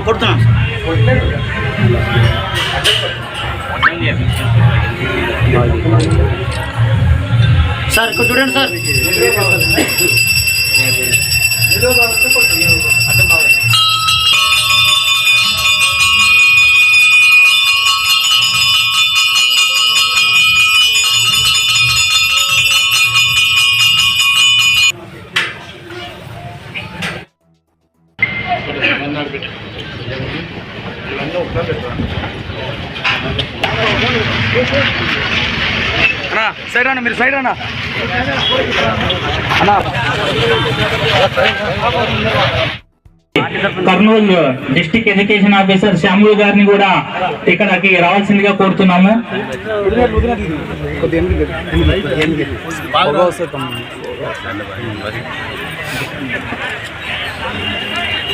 కొడుతున్నాం సార్ ఇక్కడ చూడండి సార్ అన్నా సైడ్ అన్న మీరు సైడ్ అన్న. Kurnool district education officer Shyamulu గారిని కూడా ఇక్కడికి రావాల్సిందిగా కోరుతున్నాము స్టేజ్ మీద ఉన్న వాళ్ళందరినీ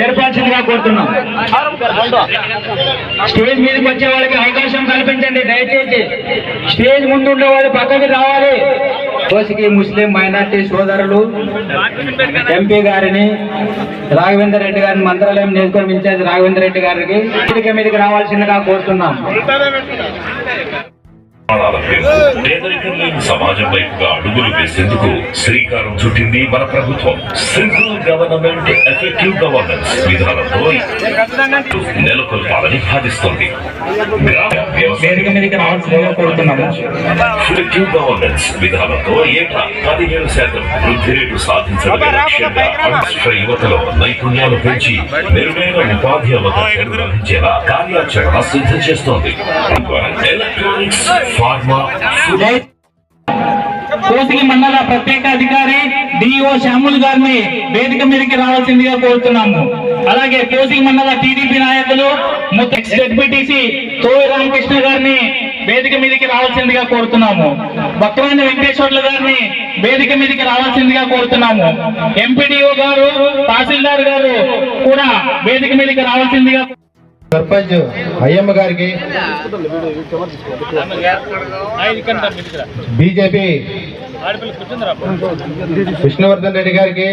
జరపాల్సిందిగా కోరుతున్నాం. స్టేజ్ మీదకి వచ్చే వాళ్ళకి అవకాశం కల్పించండి దయచేసి. స్టేజ్ ముందు ఉండే వాళ్ళు పక్కకి రావాలి. కోసికి ముస్లిం మైనార్టీ సోదరులు ఎంపీ గారిని రాఘవేందర్ రెడ్డి గారిని మంత్రాలయం నియోజకవర్గం ఇన్ఛార్జ్ రాఘవేందర్ రెడ్డి గారికి వేదిక మీదకి రావాల్సిందిగా కోరుతున్నాం. పేదరికం లేని సమాజం వైపుగా అడుగులు వేసేందుకు శ్రీకారం చుట్టింది మన ప్రభుత్వం. సింపుల్ గవర్నమెంట్ ఎఫెక్టివ్ గవర్నెన్స్ విధానంతో నెలకొల్పాలని భావిస్తోంది. గ్రామ వేదిక మీదకి రావాల్సిందిగా కోరుతున్నాము. గవర్నెన్స్ విధానంతో ఏటా శాతం వృద్ధి రేటు సాధించడమే లక్ష్యంగా రాష్ట్ర యువతలో నైపుణ్యాలు పెంచి మెరుగైన ఉపాధి అవకాశాలు లభించేలా కార్యాచరణ సిద్ధం చేస్తోంది. ఎలక్ట్రానిక్స్ ఫార్మా కోసిగి మండల ప్రత్యేక అధికారి డిఓ శ్యాముల్ గారిని వేదిక మీదకి రావాల్సిందిగా కోరుతున్నాము. అలాగే కోసిగి మండల టీడీపీ నాయకులు ఎక్స్ఎడ్బిటిసి తోవి రామకృష్ణ గారిని వేదిక మీదకి రావాల్సిందిగా కోరుతున్నాము. భక్తరాని వెంకటేశ్వర్లు గారిని వేదిక మీదకి రావాల్సిందిగా కోరుతున్నాము. ఎంపీడీఓ గారు తహసీల్దార్ గారు కూడా వేదిక మీదకి రావాల్సిందిగా సర్పంచ్ అయ్యమ్మ గారికి బీజేపీ విష్ణువర్ధన్ రెడ్డి గారికి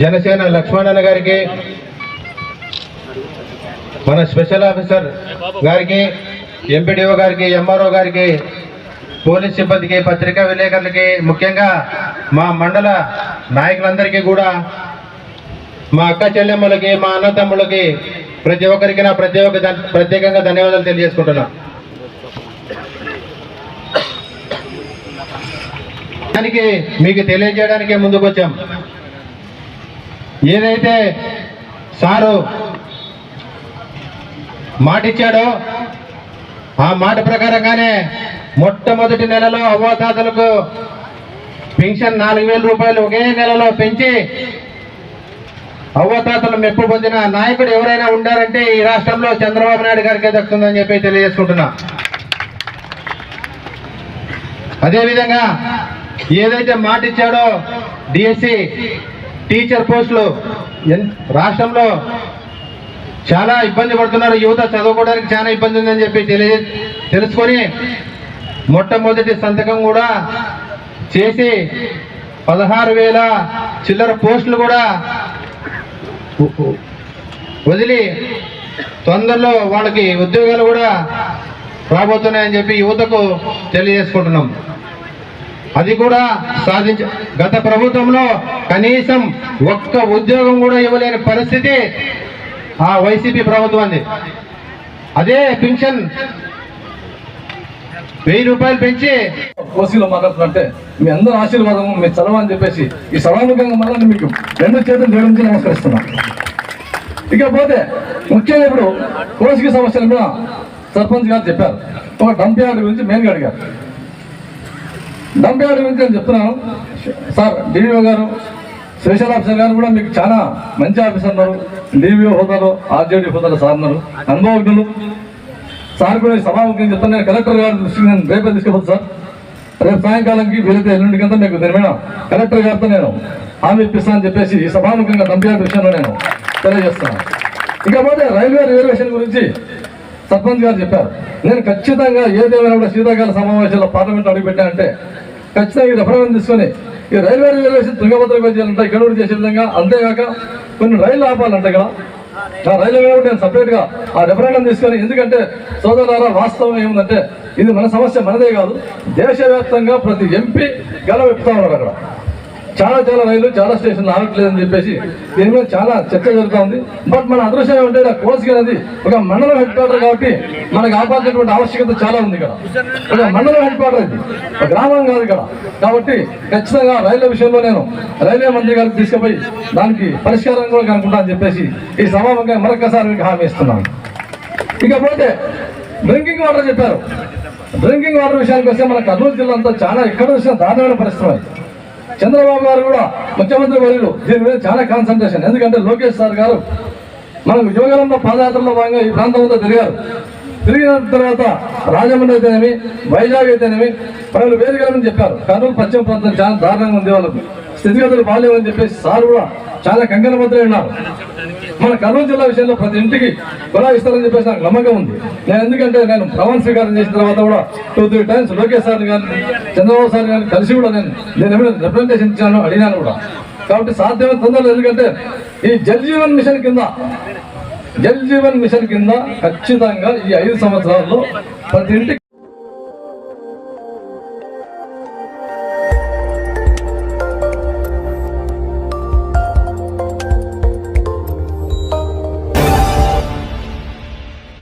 జనసేన లక్ష్మణన్న గారికి మన స్పెషల్ ఆఫీసర్ గారికి ఎంపీడీఓ గారికి ఎంఆర్ఓ గారికి పోలీస్ సిబ్బందికి పత్రికా విలేకరులకి ముఖ్యంగా మా మండల నాయకులందరికీ కూడా మా అక్క చెల్లెమ్మలకి మా అన్నతమ్ములకి ప్రతి ఒక్కరికి నా ప్రతి ఒక్క ప్రత్యేకంగా ధన్యవాదాలు తెలియజేసుకుంటున్నా. దానికి మీకు తెలియజేయడానికే ముందుకు వచ్చాం ఏదైతే సారు మాట ఇచ్చాడో ఆ మాట ప్రకారంగానే మొట్టమొదటి నెలలో అవ్వతాతలకు పెన్షన్ నాలుగు వేల రూపాయలు ఒకే నెలలో పెంచి అవ్వతాతలు మెప్పు పొందిన నాయకుడు ఎవరైనా ఉండారంటే ఈ రాష్ట్రంలో చంద్రబాబు నాయుడు గారికే దక్కుతుందని చెప్పి తెలియజేసుకుంటున్నా. అదేవిధంగా ఏదైతే మాట ఇచ్చాడో డిఎస్సి టీచర్ పోస్టులు రాష్ట్రంలో చాలా ఇబ్బంది పడుతున్నారు. యువత చదువుకోవడానికి చాలా ఇబ్బంది ఉందని చెప్పి తెలియ తెలుసుకొని మొట్టమొదటి సంతకం కూడా చేసి పదహారు వేల చిల్లర పోస్టులు కూడా వదిలి తొందరలో వాళ్ళకి ఉద్యోగాలు కూడా రాబోతున్నాయని చెప్పి యువతకు తెలియజేసుకుంటున్నాం. అది కూడా సాధించ గత ప్రభుత్వంలో కనీసం ఒక్క ఉద్యోగం కూడా ఇవ్వలేని పరిస్థితి ఆ వైసీపీ ప్రభుత్వాన్ని అదే పెన్షన్ వెయ్యి రూపాయలు పెంచి కోసిలో మాట్లాడుతుంటే మీ అందరూ ఆశీర్వాదము మీ చలవ అని చెప్పేసి ఈ సభాముఖంగా మళ్ళీ మీకు రెండు చేతులు జోడించి నమస్కరిస్తున్నాం. ఇకపోతే ముఖ్యంగా ఇప్పుడు కోసికి సమస్యలు కూడా సర్పంచ్ గారు చెప్పారు. ఒక డంప్ యార్డ్ గురించి మెయిన్గా అడిగారు. డంప్ యార్డ్ గురించి నేను చెప్తున్నాను. సార్ డివిఓ గారు స్పెషల్ ఆఫీసర్ గారు కూడా మీకు చాలా మంచి ఆఫీసర్ ఉన్నారు. డివిఓ హోదాలో ఆర్జేడీ హోదాలో సార్ ఉన్నారు. అనుభవజ్ఞులు. సార్ కూడా సభాముఖం చెప్తాను కలెక్టర్ గారి దృష్టికి నేను రేపే తీసుకుపోతాను సార్. రేపు సాయంకాలంకి వీలైతే ఎల్లుండికంతా మీకు నిర్మణ కలెక్టర్ గారితో నేను హామీ ఇప్పిస్తానని చెప్పేసి ఈ సభాముఖంగా దంపియాల విషయంలో నేను తెలియజేస్తాను. ఇకపోతే రైల్వే రిజర్వేషన్ గురించి సర్పంచ్ గారు చెప్పారు. నేను ఖచ్చితంగా ఏదేమైనా కూడా శీతాకాల సమావేశాల్లో పార్లమెంట్ అడుగుపెట్టానంటే ఖచ్చితంగా ఈ రెఫరెండం తీసుకొని ఈ రైల్వే రిజర్వేషన్ తుంగభద్ర చేయాలంటే ఇక్కడ చేసే విధంగా అంతేగాక కొన్ని రైళ్ళు ఆపాలంటే ఇక్కడ ఆ రైల్వే నేను సపరేట్గా ఆ రెఫరెండం తీసుకొని ఎందుకంటే సోదరులారా వాస్తవం ఏముందంటే ఇది మన సమస్య మనదే కాదు. దేశవ్యాప్తంగా ప్రతి ఎంపీ గల ఉన్నారు అక్కడ. చాలా చాలా రైళ్ళు చాలా స్టేషన్లు ఆగట్లేదని చెప్పేసి దీని మీద చాలా చర్చ జరుగుతూ ఉంది. బట్ మన అదృష్టం ఏమంటే ఇక్కడ కోసిక అనేది ఒక మండలం హెడ్ క్వార్టర్ కాబట్టి మనకు ఆపాల్సినటువంటి ఆవశ్యకత చాలా ఉంది ఇక్కడ. ఒక మండలం హెడ్ క్వార్టర్ ఇది గ్రామం కాదు ఇక్కడ. కాబట్టి ఖచ్చితంగా రైళ్ళ విషయంలో నేను రైల్వే మంత్రి గారికి తీసుకుపోయి దానికి పరిష్కారం కూడా కనుక్కుంటా అని చెప్పేసి ఈ సభాముఖంగా మరొకసారి మీకు హామీ ఇస్తున్నాను. ఇకపోతే డ్రింకింగ్ వాటర్ చెప్పారు. డ్రింకింగ్ వాటర్ విషయానికి వస్తే మన కర్నూలు జిల్లా అంతా చాలా ఎక్కడ వచ్చిన దారుణమైన పరిస్థితి. చంద్రబాబు గారు కూడా ముఖ్యమంత్రి వర్యులు. దీని మీద చాలా కాన్సన్ట్రేషన్ ఎందుకంటే లోకేష్ సార్ గారు మనం యువగలంలో పాదయాత్రలో భాగంగా ఈ ప్రాంతం అంతా తిరిగారు. తిరిగిన తర్వాత రాజమండ్రి అయితేనేమి వైజాగ్ అయితేనేమి పలు వేదికలని చెప్పారు. కర్నూలు పశ్చిమ ప్రాంతం చాలా దారుణంగా ఉంది వాళ్ళకు. స్థితిగతులు బాగాలేవని చెప్పేసి సార్ కూడా చాలా కంగన మంత్రి ఉన్నారు. మన కర్నూలు జిల్లా విషయంలో ప్రతి ఇంటికి కులా ఇస్తారని చెప్పేసి నాకు నమ్మకం ఉంది. నేను ఎందుకంటే నేను ప్రమాణ స్వీకారం చేసిన తర్వాత కూడా two three times Lokesh sir కానీ చంద్రబాబు సార్ కానీ కలిసి కూడా నేను నేను ఏమైనా రిప్రజెంటేషన్ ఇచ్చాను అడిగాను కూడా. కాబట్టి సాధ్యమైన తొందరలో ఎందుకంటే ఈ జల్ జీవన్ మిషన్ కింద జల్ జీవన్ మిషన్ కింద ఖచ్చితంగా ఈ ఐదు సంవత్సరాల్లో ప్రతి ఇంటికి